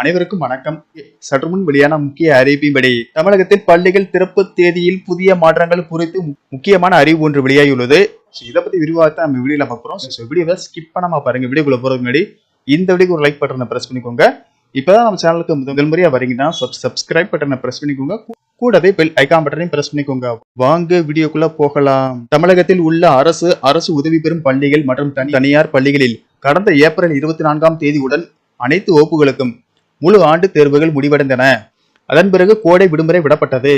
அனைவருக்கும் வணக்கம். சற்று முன் வெளியான முக்கிய அறிவிப்பின்படி தமிழகத்தில் பள்ளிகள் திறப்பு தேதியில் புதிய மாற்றங்கள் குறித்து முக்கியமான அறிவு ஒன்று வெளியாகியுள்ளது. இதை பத்தி விரிவாக நம்ம வீடியோல பார்க்குறோம் ஸோ வீடியோவை ஸ்கிப் பண்ணாம பாருங்க. வீடியோக்குள்ள போறதுக்கு முன்னாடி இந்த வீடியோக்கு ஒரு லைக் பட்டனை பிரஸ் பண்ணிக்கோங்க. இப்பதான் நம்ம சேனலுக்கு முதல் முறையா வரீங்கன்னா சப்ஸ்கிரைப் பட்டனை பிரஸ் பண்ணிக்கோங்க. கூடவே பெல் ஐகான் பட்டனையும் பிரஸ் பண்ணிக்கோங்க. வாங்க வீடியோக்குள்ள போகலாம். தமிழகத்தில் உள்ள அரசு அரசு உதவி பெறும் பள்ளிகள் மற்றும் தனி- தனியார் பள்ளிகளில் கடந்த ஏப்ரல் இருபத்தி நான்காம் தேதியுடன் அனைத்து வகுப்புகளுக்கும் முழு ஆண்டு தேர்வுகள் முடிவடைந்தன. அதன் பிறகு கோடை விடுமுறை விடப்பட்டது.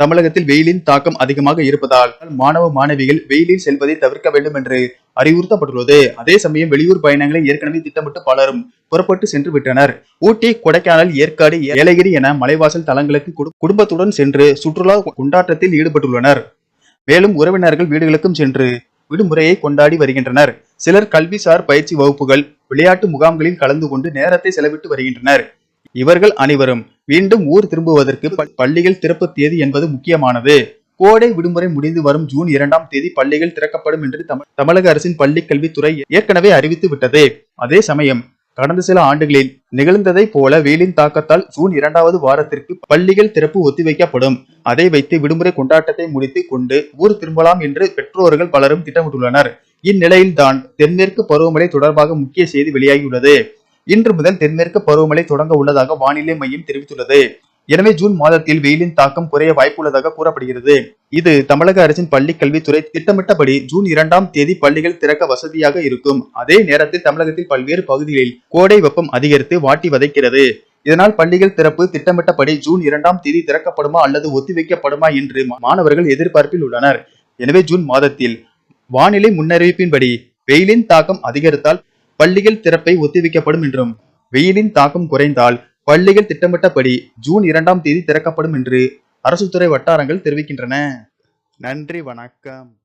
தமிழகத்தில் வெயிலின் தாக்கம் அதிகமாக இருப்பதால் மாணவ மாணவிகள் வெயிலில் செல்வதை தவிர்க்க வேண்டும் என்று அறிவுறுத்தப்பட்டுள்ளது. அதே சமயம் வெளியூர் பயணங்களை ஏற்கனவே திட்டமிட்டு பலரும் புறப்பட்டு சென்று விட்டனர் ஊட்டி கொடைக்கானல் ஏற்காடு ஏலகிரி என மலைவாசல் தலங்களுக்கு குடும்பத்துடன் சென்று சுற்றுலா கொண்டாட்டத்தில் ஈடுபட்டுள்ளனர். மேலும் உறவினர்கள் வீடுகளுக்கும் சென்று விடுமுறையை கொண்டாடி வருகின்றனர். சிலர் கல்விசார் பயிற்சி வகுப்புகள் விளையாட்டு முகாம்களில் கலந்து கொண்டு நேரத்தை செலவிட்டு வருகின்றனர். இவர்கள் அனைவரும் மீண்டும் ஊர் திரும்புவதற்கு பள்ளிகள் திறப்பு தேதி என்பது முக்கியமானது. கோடை விடுமுறை முடிந்து வரும் ஜூன் இரண்டாம் தேதி பள்ளிகள் திறக்கப்படும் என்று தமிழ்- தமிழக அரசின் பள்ளி கல்வித்துறை ஏற்கனவே அறிவித்து விட்டது. அதே சமயம் கடந்த சில ஆண்டுகளில் நிகழ்ந்ததை போல வெயிலின் தாக்கத்தால் ஜூன் இரண்டாவது வாரத்திற்கு பள்ளிகள் திறப்பு ஒத்திவைக்கப்படும். அதை வைத்து விடுமுறை கொண்டாட்டத்தை முடித்து கொண்டு ஊர் திரும்பலாம் என்று பெற்றோர்கள் பலரும் திட்டமிட்டுள்ளனர். இந்நிலையில் தான் தென்மேற்கு பருவமழை தொடர்பாக முக்கிய செய்தி வெளியாகியுள்ளது. இன்று முதல் தென்மேற்கு பருவமழை தொடங்க உள்ளதாக வானிலை மையம் தெரிவித்துள்ளது. எனவே ஜூன் மாதத்தில் வெயிலின் தாக்கம் குறைய வாய்ப்புள்ளதாக கூறப்படுகிறது. இது தமிழக அரசின் பள்ளி கல்வித்துறை திட்டமிட்டபடி ஜூன் இரண்டாம் தேதி பள்ளிகள் திறக்க வசதியாக இருக்கும். அதே நேரத்தில் தமிழகத்தில் பல்வேறு பகுதிகளில் கோடை வெப்பம் அதிகரித்து வாட்டி வதைக்கிறது. இதனால் பள்ளிகள் திறப்பு திட்டமிட்டபடி ஜூன் இரண்டாம் தேதி திறக்கப்படுமா அல்லது ஒத்திவைக்கப்படுமா என்று மாணவர்கள் எதிர்பார்ப்பில் உள்ளனர். எனவே ஜூன் மாதத்தில் வானிலை முன்னறிவிப்பின்படி வெயிலின் தாக்கம் அதிகரித்தால் பள்ளிகள் திறப்பை ஒத்திவைக்கப்படும் என்றும் வெயிலின் தாக்கம் குறைந்தால் பள்ளிகள் திட்டமிட்டபடி ஜூன் இரண்டாம் தேதி திறக்கப்படும் என்று அரசு துறை வட்டாரங்கள் தெரிவிக்கின்றன. நன்றி வணக்கம்.